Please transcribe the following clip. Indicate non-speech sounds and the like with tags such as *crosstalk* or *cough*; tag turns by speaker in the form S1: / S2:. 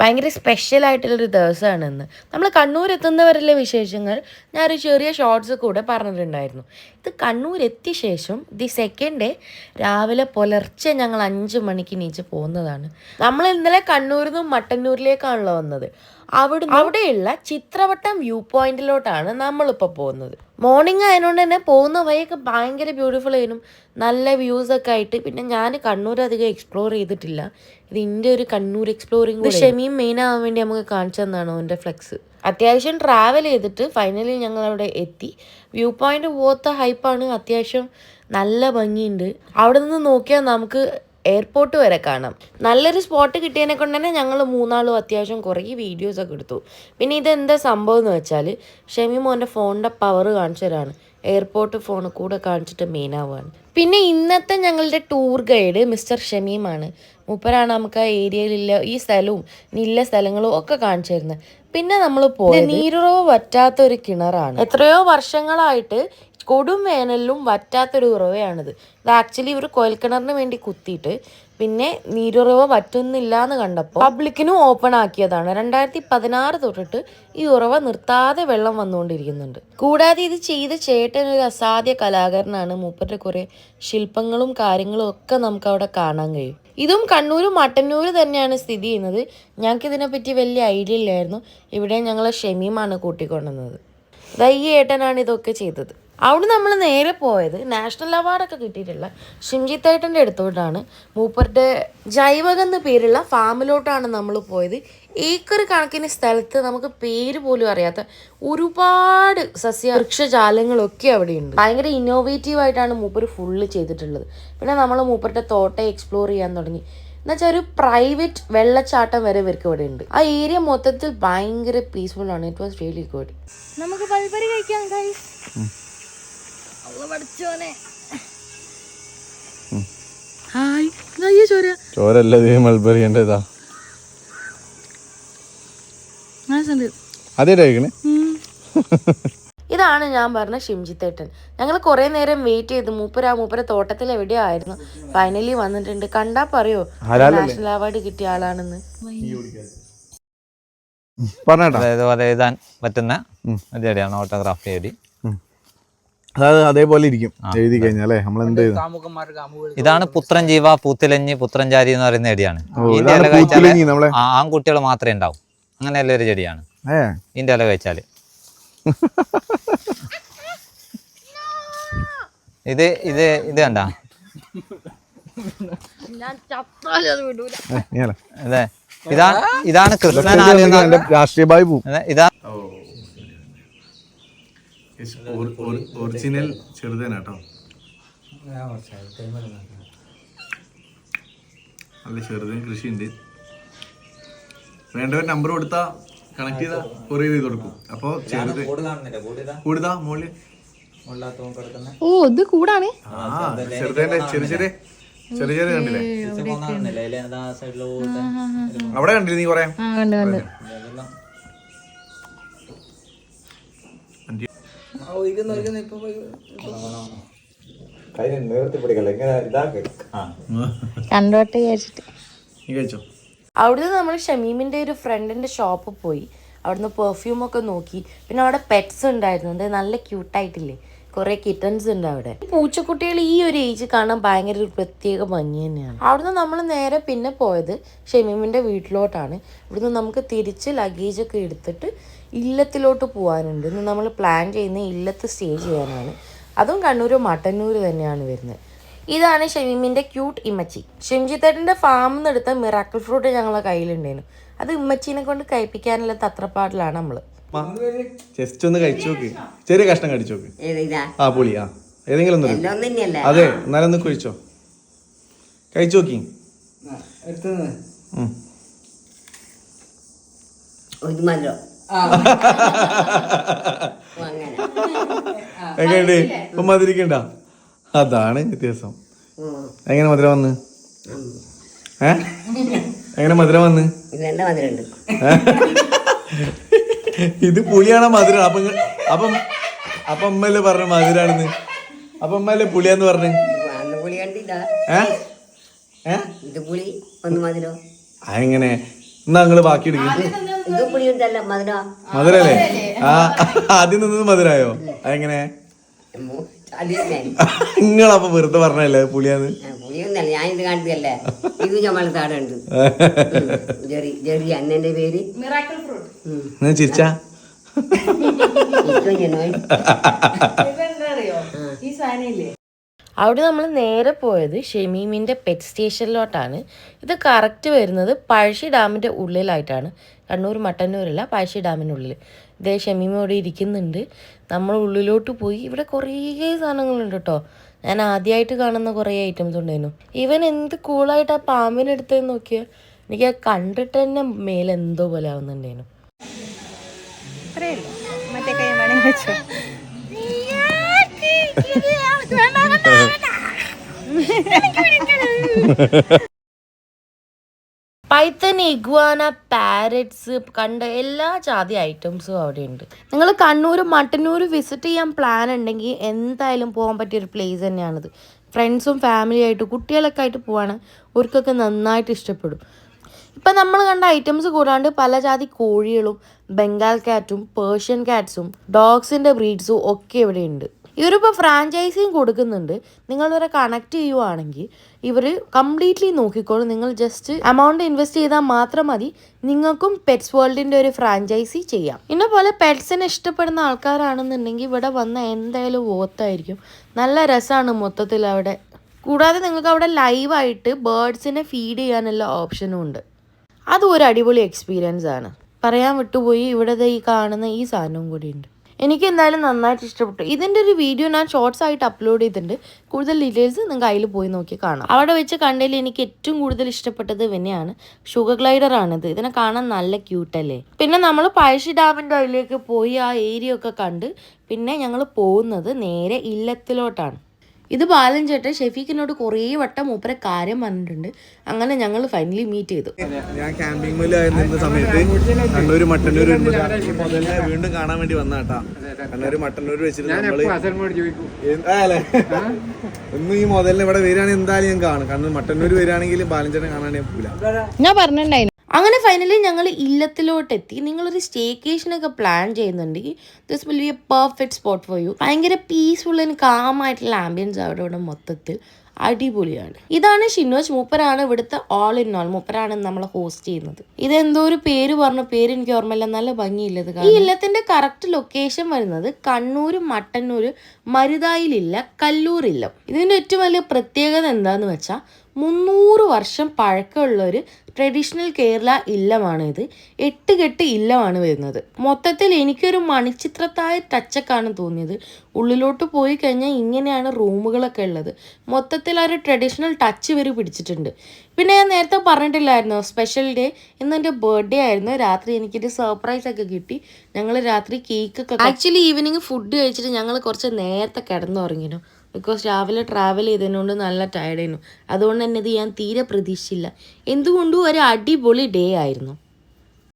S1: ഭയങ്കര സ്പെഷ്യൽ ആയിട്ടുള്ളൊരു ദിവസമാണ് ഇന്ന്. നമ്മൾ കണ്ണൂർ എത്തുന്നവരിലെ വിശേഷങ്ങൾ ഞാനൊരു ചെറിയ ഷോർട്സ് കൂടെ പറഞ്ഞിട്ടുണ്ടായിരുന്നു. ഇത് കണ്ണൂർ എത്തിയ ശേഷം ദി സെക്കൻഡ് ഡേ രാവിലെ പുലർച്ചെ ഞങ്ങൾ അഞ്ച് മണിക്ക് നീച്ച് പോകുന്നതാണ്. നമ്മൾ ഇന്നലെ കണ്ണൂരിൽ നിന്നും മട്ടന്നൂരിലേക്കാണല്ലോ വന്നത്. അവിടെ അവിടെയുള്ള ചിത്രവട്ടം വ്യൂ പോയിന്റിലോട്ടാണ് നമ്മളിപ്പോൾ പോകുന്നത്. മോർണിംഗ് ആയതുകൊണ്ട് തന്നെ പോകുന്ന വഴിയൊക്കെ ഭയങ്കര ബ്യൂട്ടിഫുൾ ആയിരുന്നു. നല്ല വ്യൂസ് ഒക്കെ ആയിട്ട്. പിന്നെ ഞാൻ കണ്ണൂർ അധികം എക്സ്പ്ലോർ ചെയ്തിട്ടില്ല. ഇത് എന്റെ ഒരു കണ്ണൂർ എക്സ്പ്ലോറിംഗ് ഷെമിയും മെയിൻ ആവാൻ വേണ്ടി നമുക്ക് കാണിച്ചു തന്നാണ് അവന്റെ ഫ്ലെക്സ് അത്യാവശ്യം ട്രാവൽ ചെയ്തിട്ട് ഫൈനലി ഞങ്ങൾ അവിടെ എത്തി. വ്യൂ പോയിന്റ് പോകാത്ത ഹൈപ്പാണ് അത്യാവശ്യം നല്ല ഭംഗിയുണ്ട്. അവിടെ നിന്ന് നോക്കിയാൽ നമുക്ക് എയർപോർട്ട് വരെ കാണാം. നല്ലൊരു സ്പോട്ട് കിട്ടിയതിനെ കൊണ്ട് തന്നെ ഞങ്ങൾ മൂന്നാളും അത്യാവശ്യം കുറേ വീഡിയോസ് ഒക്കെ എടുത്തു. പിന്നെ ഇതെന്താ സംഭവം എന്ന് വെച്ചാൽ ഷെമി മോന്റെ ഫോണിന്റെ പവർ കാണിച്ചു തരാണ് എയർപോർട്ട് ഫോൺ കൂടെ കാണിച്ചിട്ട് മെയിൻ ആവുകയാണ്. പിന്നെ ഇന്നത്തെ ഞങ്ങളുടെ ടൂർ ഗൈഡ് മിസ്റ്റർ ഷമീമാണ്. മൂപ്പരാണ് നമുക്ക് ആ ഏരിയയിലുള്ള ഈ സ്ഥലവും ഇല്ല സ്ഥലങ്ങളും ഒക്കെ കാണിച്ചു തരുന്നത് പിന്നെ നമ്മൾ പോയത് നീരുറവ് വറ്റാത്ത ഒരു കിണറാണ്. എത്രയോ വർഷങ്ങളായിട്ട് കൊടും വേനലിലും വറ്റാത്തൊരു ഉറവയാണിത്. ഇത് ആക്ച്വലി ഇവർ കുഴൽക്കിണറിന് വേണ്ടി കുത്തിയിട്ട് പിന്നെ നീരുറവ വറ്റുന്നില്ല എന്ന് കണ്ടപ്പോൾ പബ്ലിക്കിനും ഓപ്പൺ ആക്കിയതാണ്. രണ്ടായിരത്തി പതിനാറ് തൊട്ടിട്ട് ഈ ഉറവ നിർത്താതെ വെള്ളം വന്നുകൊണ്ടിരിക്കുന്നുണ്ട്. കൂടാതെ ഇത് ചെയ്ത ചേട്ടൻ ഒരു അസാധ്യ കലാകാരനാണ് മൂപ്പരുടെ കുറെ ശില്പങ്ങളും കാര്യങ്ങളും ഒക്കെ നമുക്ക് അവിടെ കാണാൻ കഴിയും. ഇതും കണ്ണൂരും മട്ടന്നൂർ തന്നെയാണ് സ്ഥിതി ചെയ്യുന്നത്. ഞങ്ങൾക്ക് ഇതിനെപ്പറ്റി വലിയ ഐഡിയ ഇല്ലായിരുന്നു. ഇവിടെ ഞങ്ങൾ ഷെമീമാണ് കൂട്ടിക്കൊണ്ടുവന്നത്. ഈ ഏട്ടനാണ് ഇതൊക്കെ ചെയ്തത്. അവിടെ നമ്മൾ നേരെ പോയത് നാഷണൽ അവാർഡൊക്കെ കിട്ടിയിട്ടുള്ള ഷിംജിത്ത് ഏട്ടന്റെ അടുത്തോട്ടാണ്. മൂപ്പരുടെ ജൈവകം എന്ന പേരുള്ള ഫാമിലോട്ടാണ് നമ്മൾ പോയത്. ഏക്കർ കണക്കിന് സ്ഥലത്ത് നമുക്ക് പേര് പോലും അറിയാത്ത ഒരുപാട് സസ്യ വൃക്ഷജാലങ്ങളൊക്കെ അവിടെയുണ്ട്. ഭയങ്കര ഇന്നോവേറ്റീവ് ആയിട്ടാണ് മൂപ്പർ ഫുള്ള് ചെയ്തിട്ടുള്ളത്. പിന്നെ നമ്മൾ മൂപ്പരുടെ തോട്ടം എക്സ്പ്ലോർ ചെയ്യാൻ തുടങ്ങി. എന്നുവെച്ചാൽ ഒരു പ്രൈവറ്റ് വെള്ളച്ചാട്ടം വരെ ഇവർക്ക് ഇവിടെ ഉണ്ട് ആ ഏരിയ മൊത്തത്തിൽ ഭയങ്കര പീസ്ഫുൾ ആണ്. ഇറ്റ് വാസ് റിയലി ഗുഡ്
S2: നമുക്ക് പൽപ്പരി കഴിക്കാം ഗൈസ് പഠിച്ചോനെ ഹായ്. ചോര?
S3: ചോരല്ല എന്റെ ഇതാ കഴിക്കണേ
S1: ഇതാണ് ഞാൻ പറഞ്ഞ ഷിംജിത്തേട്ടൻ. ഞങ്ങൾ കുറേ നേരം വെയിറ്റ് ചെയ്തു. മൂപ്പര മൂപ്പര തോട്ടത്തിൽ എവിടെയോ ആയിരുന്നു. ഫൈനലി വന്നിട്ടുണ്ട്. കണ്ടാ പറയോ? നാഷണൽ അവാർഡ് കിട്ടിയ ആളാണെന്ന്.
S4: അതായത് പറ്റുന്ന ഓട്ടോഗ്രാഫ്
S3: അതായത് അതേപോലെ ഇരിക്കും. എഴുതി കഴിഞ്ഞാലേ നമ്മൾ എന്ത്
S4: ഇതാണ് പുത്രൻ ജീവ പൂത്തിലഞ്ഞ് പുത്രൻചാരി എന്ന് പറയുന്ന ചെടിയാണ്. ആൺകുട്ടികൾ മാത്രമേ ഉണ്ടാവും. അങ്ങനെയുള്ള ഒരു ചെടിയാണ്.
S3: ഏ.
S4: ഇതിന്റെ ഇല കഴിച്ചാൽ ഇത് ഇത് ഇത് കണ്ട? അതെ ഇതാണ് ഇതാണ് കൃഷ്ണനാല് എന്ന്
S3: എന്റെ രാഷ്ട്രീയ ബായി
S4: ഇതാ.
S3: ഒറിജിനൽ ചെറുതേനാട്ടോ. കേട്ടോ നല്ല ചെറുതേൻ കൃഷി ഉണ്ട് വേണ്ടവർ നമ്പർ കൊടുത്താ കണക്ട് ചെയ്താ കൊറിയർ ചെയ്ത് കൊടുക്കും. അപ്പൊ ചെറുത് കൂടുതാ മോളിൽ.
S2: ഓ ഇത് കൂടാണ്.
S3: ചെറുതേന്റെ ചെറിയ ചെറിയ ചെറിയ ചെറിയ കണ്ടില്ലേ? അവിടെ കണ്ടില്ലേ നീ കൊറേ
S2: ആ കണ്ട് കണ്ട്. കണ്ടോട്ടെ വിചാരിച്ചിട്ട്.
S3: നീ കഴിച്ചോ?
S1: അവിടുന്ന് നമ്മൾ ഷമീമിന്റെ ഒരു ഫ്രണ്ടിന്റെ ഷോപ്പിൽ പോയി. അവിടുന്ന് പെർഫ്യൂമൊക്കെ നോക്കി. പിന്നെ അവിടെ പെറ്റ്സ് ഉണ്ടായിരുന്നു. അത് നല്ല ക്യൂട്ടായിട്ടില്ലേ കുറേ കിറ്റൻസ് ഉണ്ട് അവിടെ. പൂച്ചക്കുട്ടികൾ ഈ ഒരു ഏജ് കാണാൻ ഭയങ്കര ഒരു പ്രത്യേക ഭംഗി തന്നെയാണ്. അവിടുന്ന് നമ്മൾ നേരെ പിന്നെ പോയത് ഷമീമിന്റെ വീട്ടിലോട്ടാണ്. ഇവിടുന്ന് നമുക്ക് തിരിച്ച് ലഗേജ് ഒക്കെ എടുത്തിട്ട് ഇല്ലത്തിലോട്ട് പോകാനുണ്ട് ഇന്ന് നമ്മൾ പ്ലാൻ ചെയ്യുന്ന ഇല്ലത്ത് സ്റ്റേ ചെയ്യാനാണ്. അതും കണ്ണൂർ മട്ടന്നൂർ തന്നെയാണ് വരുന്നത്. ഇതാണ് ഷെമിമിന്റെ ക്യൂട്ട് ഇമ്മച്ചി ഷെംജിത്തേട്ടന്റെ ഫാമിൽ നിന്ന് എടുത്ത മിറാക്കിൾ ഫ്രൂട്ട് ഞങ്ങളെ കയ്യിലുണ്ടായിരുന്നു. അത് ഇമ്മച്ചിനെ കൊണ്ട് കഴിപ്പിക്കാനുള്ള തത്രപ്പാടിലാണ് നമ്മൾ.
S3: ജസ്റ്റ് ഒന്ന് കഴിച്ചു നോക്ക്. ചെറിയ കഷ്ണം കഴിച്ചു നോക്ക്.
S5: ഏതാ
S3: ആ പുളി ആ. ഏതെങ്കിലും ഒന്ന് അതെ എന്നാലും ഒന്ന് കഴിച്ചോ. കഴിച്ചു നോക്കി. എങ്ങനെയുണ്ട്? ഇപ്പൊ മതിരിക്കണ്ട അതാണ് വ്യത്യാസം. എങ്ങനെ മധുരം വന്ന്? ഏ? എങ്ങനെ മധുരം വന്ന്? ഇത് പുളിയാണോ മധുരം? അപ്പൊ അപ്പം അപ്പൊ അമ്മല്ലേ പറഞ്ഞു മധുരാണെന്ന്? അപ്പൊ അമ്മല്ലേ പുളിയാന്ന് പറഞ്ഞു? അതെങ്ങനെ? എന്നാ നിങ്ങൾ ബാക്കി എടുക്കും. മധുരല്ലേ? ആ ആദ്യം നിന്നത് മധുരായോ? അതെങ്ങനെ? *laughs* നിങ്ങളപ്പൊ വെറുതെ പറഞ്ഞല്ലേ പുളിയാന്ന്?
S5: പുളിയൊന്നല്ല ഞാൻ ഇത് കാണിച്ചല്ലേ ഇത് ഞമ്മളെ താടുണ്ട് ജെറി ജെറി അന്നെ പേര്.
S3: നീ ചിരിച്ചാ?
S5: ഇപ്പൊ ഞാൻ
S1: അവിടെ നമ്മൾ നേരെ പോയത് ഷെമീമിന്റെ പെറ്റ് സ്റ്റേഷനിലോട്ടാണ്. ഇത് കറക്റ്റ് വരുന്നത് പഴശ്ശി ഡാമിന്റെ ഉള്ളിലായിട്ടാണ്. കണ്ണൂർ മട്ടന്നൂരല്ല പഴശ്ശി ഡാമിനുള്ളിൽ ഇതേ ഷെമീമോടെ ഇരിക്കുന്നുണ്ട്. നമ്മൾ ഉള്ളിലോട്ട് പോയി. ഇവിടെ കുറേ സാധനങ്ങളുണ്ട് കേട്ടോ ഞാൻ ആദ്യമായിട്ട് കാണുന്ന കുറേ ഐറ്റംസ് ഉണ്ടായിരുന്നു. ഇവൻ എന്ത് കൂളായിട്ട് ആ പാമ്പിനെ എടുത്തതെന്ന് നോക്കിയാൽ എനിക്ക് ആ കണ്ടിട്ട് തന്നെ മേലെന്തോ പോലെ ആവുന്നുണ്ടായിരുന്നു. *laughs* പൈത്തൻ ഇഗ്വാന പാരറ്റ്സ് കണ്ട എല്ലാ ജാതി ഐറ്റംസും അവിടെ ഉണ്ട് നിങ്ങൾ കണ്ണൂർ മട്ടന്നൂർ വിസിറ്റ് ചെയ്യാൻ പ്ലാൻ ഉണ്ടെങ്കിൽ എന്തായാലും പോകാൻ പറ്റിയ ഒരു പ്ലേസ് തന്നെയാണിത്. ഫ്രണ്ട്സും ഫാമിലി ആയിട്ട് കുട്ടികളൊക്കെ ആയിട്ട് പോവാണ്. അവർക്കൊക്കെ നന്നായിട്ട് ഇഷ്ടപ്പെടും. ഇപ്പം നമ്മൾ കണ്ട ഐറ്റംസ് കൂടാണ്ട് പല ജാതി കോഴികളും ബംഗാൾ കാറ്റും പേർഷ്യൻ കാറ്റ്സും ഡോഗ്സിന്റെ ബ്രീഡ്സും ഒക്കെ ഇവിടെ ഉണ്ട് ഇവരിപ്പോൾ ഫ്രാഞ്ചൈസിയും കൊടുക്കുന്നുണ്ട്. നിങ്ങളിവരെ കണക്ട് ചെയ്യുവാണെങ്കിൽ ഇവർ കംപ്ലീറ്റ്ലി നോക്കിക്കോളും. നിങ്ങൾ ജസ്റ്റ് എമൗണ്ട് ഇൻവെസ്റ്റ് ചെയ്താൽ മാത്രം മതി. നിങ്ങൾക്കും പെറ്റ്സ് വേൾഡിന്റെ ഒരു ഫ്രാഞ്ചൈസി ചെയ്യാം. ഇന്ന പോലെ പെറ്റ്സിനെ ഇഷ്ടപ്പെടുന്ന ആൾക്കാരാണെന്നുണ്ടെങ്കിൽ ഇവിടെ വന്ന എന്തായാലും ഓത്തായിരിക്കും നല്ല രസമാണ് മൊത്തത്തിൽ അവിടെ. കൂടാതെ നിങ്ങൾക്ക് അവിടെ ലൈവായിട്ട് ബേർഡ്സിനെ ഫീഡ് ചെയ്യാനുള്ള ഓപ്ഷനും ഉണ്ട്. അതും ഒരു അടിപൊളി എക്സ്പീരിയൻസ് ആണ്. പറയാൻ വിട്ടുപോയി. ഇവിടെ ഈ കാണുന്ന ഈ സാധനവും കൂടി ഉണ്ട്. എനിക്ക് എന്തായാലും നന്നായിട്ട് ഇഷ്ടപ്പെട്ടു. ഇതിന്റെ ഒരു വീഡിയോ ഞാൻ ഷോർട്സ് ആയിട്ട് അപ്ലോഡ് ചെയ്തിട്ടുണ്ട്. കൂടുതൽ ഡീറ്റെയിൽസ് നിങ്ങൾക്ക് അതിൽ പോയി നോക്കി കാണാം. അവിടെ വെച്ച് കണ്ടതിൽ എനിക്ക് ഏറ്റവും കൂടുതൽ ഇഷ്ടപ്പെട്ടത് ഇവനെയാണ്. ഷുഗർ ഗ്ലൈഡർ ആണിത്. ഇതിനെ കാണാൻ നല്ല ക്യൂട്ടല്ലേ പിന്നെ നമ്മൾ പഴശ്ശി ഡാമിന്റെ അതിലേക്ക് പോയി ആ ഏരിയ ഒക്കെ കണ്ട് പിന്നെ ഞങ്ങൾ പോകുന്നത് നേരെ ഇല്ലത്തിലോട്ടാണ്. ഇത് ബാലൻ ചേട്ടൻ ഷെഫീഖിനോട് കുറേ വട്ടം മൂപ്പരെ കാര്യം പറഞ്ഞിട്ടുണ്ട്. അങ്ങനെ ഞങ്ങൾ ഫൈനലി മീറ്റ് ചെയ്തു.
S3: ഞാൻ ക്യാമ്പിംഗ് മേലായി നിന്ന സമയത്ത്. കണ്ണൂർ മട്ടന്നൂർ വീണ്ടും കാണാൻ വേണ്ടി വന്ന കേട്ടാ കണ്ണൂർ മട്ടന്നൂർ വെച്ചിട്ട്? ഇന്ന് ഈ മുതലിന് ഇവിടെ വരികയാണെങ്കിൽ എന്തായാലും ഞാൻ കാണും. കണ്ണൂർ മട്ടന്നൂർ വരികയാണെങ്കിൽ ബാലൻ കാണാൻ ഞാൻ പോകില്ല
S2: ഞാൻ പറഞ്ഞിട്ടുണ്ടായിരുന്നു
S1: അങ്ങനെ ഫൈനലി ഞങ്ങൾ ഇല്ലത്തിലോട്ട് എത്തി നിങ്ങളൊരു സ്റ്റേക്കേഷനൊക്കെ പ്ലാൻ ചെയ്യുന്നുണ്ടെങ്കിൽ this will be a perfect spot for you ഭയങ്കര പീസ്ഫുൾ ആൻഡ് കാം ആയിട്ടുള്ള ആംബിയൻസ് അവിടെ ഇവിടെ മൊത്തത്തിൽ. അടിപൊളിയാണ്. ഇതാണ് ഷിനോജ് മൂപ്പരാണ് ഇവിടുത്തെ ഓൾ ഇൻ ഓൾ മൂപ്പരാണ് നമ്മൾ ഹോസ്റ്റ് ചെയ്യുന്നത്. ഇതെന്തോ ഒരു പേര് പറഞ്ഞ പേര് എനിക്ക് ഓർമ്മയില്ല. നല്ല ഭംഗിയില്ലത് ഈ ഇല്ലത്തിന്റെ കറക്റ്റ് ലൊക്കേഷൻ വരുന്നത് കണ്ണൂര് മട്ടന്നൂര് മരുതായിലില്ല കല്ലൂരില്ല. ഇതിന്റെ ഏറ്റവും വലിയ പ്രത്യേകത എന്താന്ന് വെച്ചാൽ മുന്നൂറ് വർഷം പഴക്കമുള്ള ഒരു ട്രഡീഷണൽ കേരള ഇല്ലമാണ് ഇത് എട്ട് കെട്ട് ഇല്ലമാണ് വരുന്നത്. മൊത്തത്തിൽ എനിക്കൊരു മണിച്ചിത്രത്തായ ടച്ചൊക്കെയാണ് തോന്നിയത്. ഉള്ളിലോട്ട് പോയി കഴിഞ്ഞാൽ ഇങ്ങനെയാണ് റൂമുകളൊക്കെ ഉള്ളത്. മൊത്തത്തിൽ ആ ഒരു ട്രഡീഷണൽ ടച്ച് ഇവർ പിടിച്ചിട്ടുണ്ട്. പിന്നെ ഞാൻ നേരത്തെ പറഞ്ഞിട്ടില്ലായിരുന്നു? സ്പെഷ്യൽ ഡേ ഇന്ന് എന്റെ ബർത്ത്ഡേ ആയിരുന്നു. രാത്രി എനിക്കൊരു സർപ്രൈസ് ഒക്കെ കിട്ടി. ഞങ്ങൾ രാത്രി കേക്ക് ഒക്കെ ആക്ച്വലി ഈവനിങ് ഫുഡ് കഴിച്ചിട്ട് ഞങ്ങൾ കുറച്ച് നേരത്തെ കിടന്നുറങ്ങിനു. ബിക്കോസ് രാവിലെ ട്രാവൽ ചെയ്തതിനോണ്ട് നല്ല ടയർഡായിരുന്നു അതുകൊണ്ട് തന്നെ ഇത് ഞാൻ തീരെ പ്രതീക്ഷിച്ചില്ല. എന്തുകൊണ്ടും ഒരു അടിപൊളി ഡേ ആയിരുന്നു.